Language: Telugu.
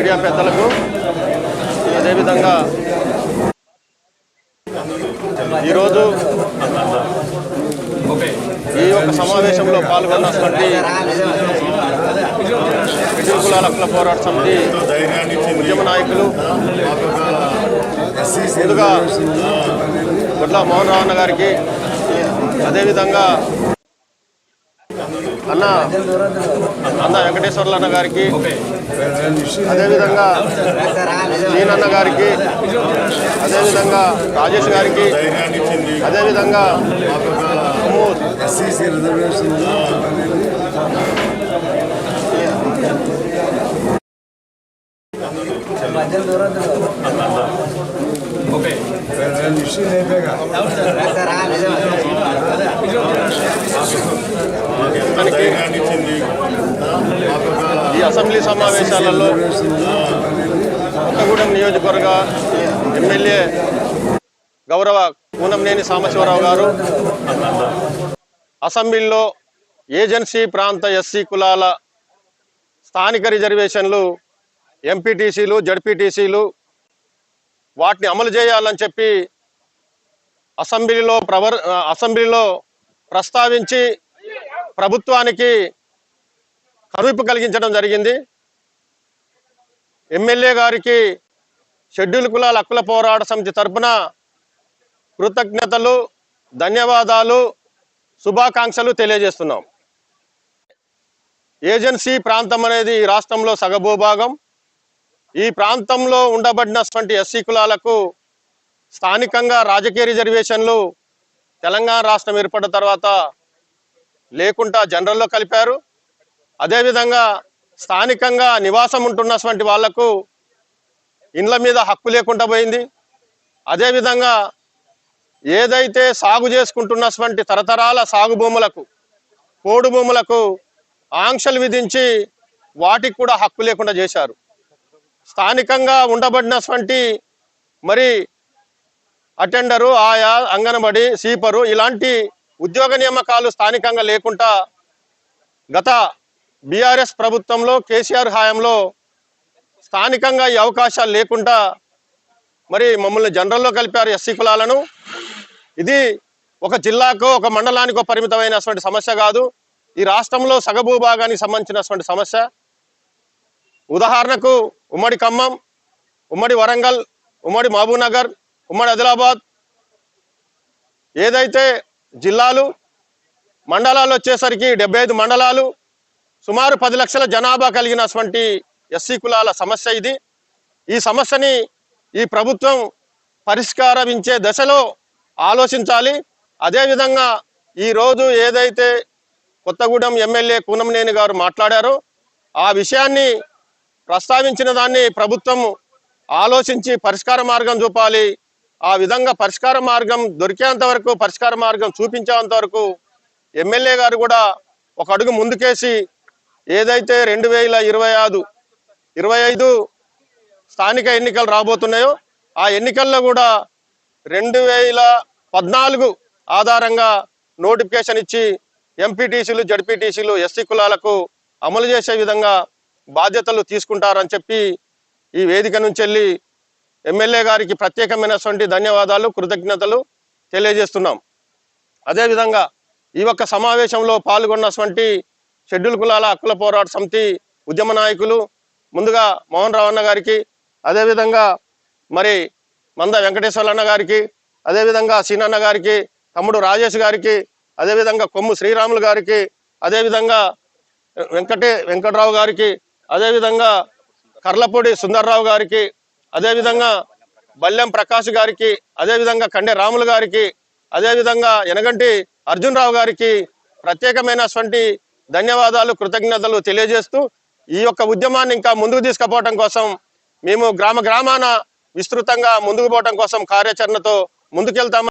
మీడియా పెద్దలకు అదేవిధంగా ఈరోజు ఈ యొక్క సమావేశంలో పాల్గొన్నటువంటి మిడిల్ కులాల హక్కుల పోరాట సమితి ఉద్యమ నాయకులు ముందుగా గుడ్ల మోహన్ రావు అన్న గారికి అదేవిధంగా అన్న అన్న వెంకటేశ్వర్లు అన్న గారికి అదేవిధంగా అన్న గారికి అదేవిధంగా రాజేష్ గారికి అదేవిధంగా కుమూర్ ఎస్సీసీ మనకి ఈ అసెంబ్లీ సమావేశాలలో కొత్తగూడెం నియోజకవర్గ ఎమ్మెల్యే గౌరవ కూనంనేని సాంబశివరావు గారు అసెంబ్లీలో ఏజెన్సీ ప్రాంత ఎస్సీ కులాల స్థానిక రిజర్వేషన్లు ఎంపీటీసీలు జడ్పీటీసీలు వాటిని అమలు చేయాలని చెప్పి అసెంబ్లీలో ప్రవర్ అసెంబ్లీలో ప్రస్తావించి ప్రభుత్వానికి కరువిప్పు కలిగించడం జరిగింది. ఎమ్మెల్యే గారికి షెడ్యూల్ కులాల హక్కుల పోరాట సమితి తరపున కృతజ్ఞతలు ధన్యవాదాలు శుభాకాంక్షలు తెలియజేస్తున్నాం. ఏజెన్సీ ప్రాంతం అనేది రాష్ట్రంలో సగభూభాగం. ఈ ప్రాంతంలో ఉండబడినటువంటి ఎస్సీ కులాలకు స్థానికంగా రాజకీయ రిజర్వేషన్లు తెలంగాణ రాష్ట్రం ఏర్పడిన తర్వాత లేకుండా జనరల్లో కలిపారు. అదేవిధంగా స్థానికంగా నివాసం ఉంటున్నటువంటి వాళ్ళకు ఇండ్ల మీద హక్కు లేకుండా పోయింది. అదేవిధంగా ఏదైతే సాగు చేసుకుంటున్నటువంటి తరతరాల సాగు భూములకు పోడు భూములకు ఆంక్షలు విధించి వాటికి కూడా హక్కు లేకుండా చేశారు. స్థానికంగా ఉండబడినటువంటి మరి అటెండరు ఆయా అంగనబడి సీపరు ఇలాంటి ఉద్యోగ నియామకాలు స్థానికంగా లేకుండా గత బీఆర్ఎస్ ప్రభుత్వంలో కేసీఆర్ హయాంలో స్థానికంగా ఈ అవకాశాలు లేకుండా మరి మమ్మల్ని జనరల్లో కలిపారు ఎస్సీ కులాలను. ఇది ఒక జిల్లాకు ఒక మండలానికో పరిమితమైనటువంటి సమస్య కాదు. ఈ రాష్ట్రంలో సగభూభాగానికి సంబంధించినటువంటి సమస్య. ఉదాహరణకు ఉమ్మడి ఖమ్మం ఉమ్మడి వరంగల్ ఉమ్మడి మహబూబ్నగర్ ఉమ్మడి ఆదిలాబాద్. ఏదైతే జిల్లాలు మండలాలు వచ్చేసరికి డెబ్బై ఐదు మండలాలు సుమారు పది లక్షల జనాభా కలిగినటువంటి ఎస్సీ కులాల సమస్య ఇది. ఈ సమస్యని ఈ ప్రభుత్వం పరిష్కారించే దశలో ఆలోచించాలి. అదేవిధంగా ఈరోజు ఏదైతే కొత్తగూడెం ఎమ్మెల్యే కూనంనేని గారు మాట్లాడారో ఆ విషయాన్ని ప్రస్తావించిన దాన్ని ప్రభుత్వం ఆలోచించి పరిష్కార మార్గం చూపాలి. ఆ విధంగా పరిష్కార మార్గం దొరికేంత వరకు పరిష్కార మార్గం చూపించేంత వరకు ఎమ్మెల్యే గారు కూడా ఒక అడుగు ముందుకేసి ఏదైతే రెండు వేల ఇరవై ఐదు ఇరవై ఐదు స్థానిక ఎన్నికలు రాబోతున్నాయో ఆ ఎన్నికల్లో కూడా రెండు వేల పద్నాలుగు ఆధారంగా నోటిఫికేషన్ ఇచ్చి ఎంపీటీసీలు జడ్పీటీసీలు ఎస్సీ కులాలకు అమలు చేసే విధంగా బాధ్యతలు తీసుకుంటారని చెప్పి ఈ వేదిక నుంచి వెళ్ళి ఎమ్మెల్యే గారికి ప్రత్యేకమైనటువంటి ధన్యవాదాలు కృతజ్ఞతలు తెలియజేస్తున్నాం. అదేవిధంగా ఈ యొక్క సమావేశంలో పాల్గొన్నటువంటి షెడ్యూల్ కులాల హక్కుల పోరాట సమితి ఉద్యమ నాయకులు ముందుగా మోహన్ రావు అన్న గారికి అదేవిధంగా మరి మంద వెంకటేశ్వర అన్న గారికి అదేవిధంగా సీనన్న గారికి తమ్ముడు రాజేష్ గారికి అదేవిధంగా కొమ్ము శ్రీరాములు గారికి అదేవిధంగా వెంకటే వెంకట్రావు గారికి అదేవిధంగా కర్లపూడి సుందర్రావు గారికి అదేవిధంగా బల్లెం ప్రకాష్ గారికి అదేవిధంగా కండే రాములు గారికి అదేవిధంగా ఎనగంటి అర్జున్ రావు గారికి ప్రత్యేకమైనటువంటి ధన్యవాదాలు కృతజ్ఞతలు తెలియజేస్తూ ఈ యొక్క ఉద్యమాన్ని ఇంకా ముందుకు తీసుకుపోవటం కోసం మేము గ్రామ గ్రామాన విస్తృతంగా ముందుకు పోవటం కోసం కార్యాచరణతో ముందుకెళ్తామని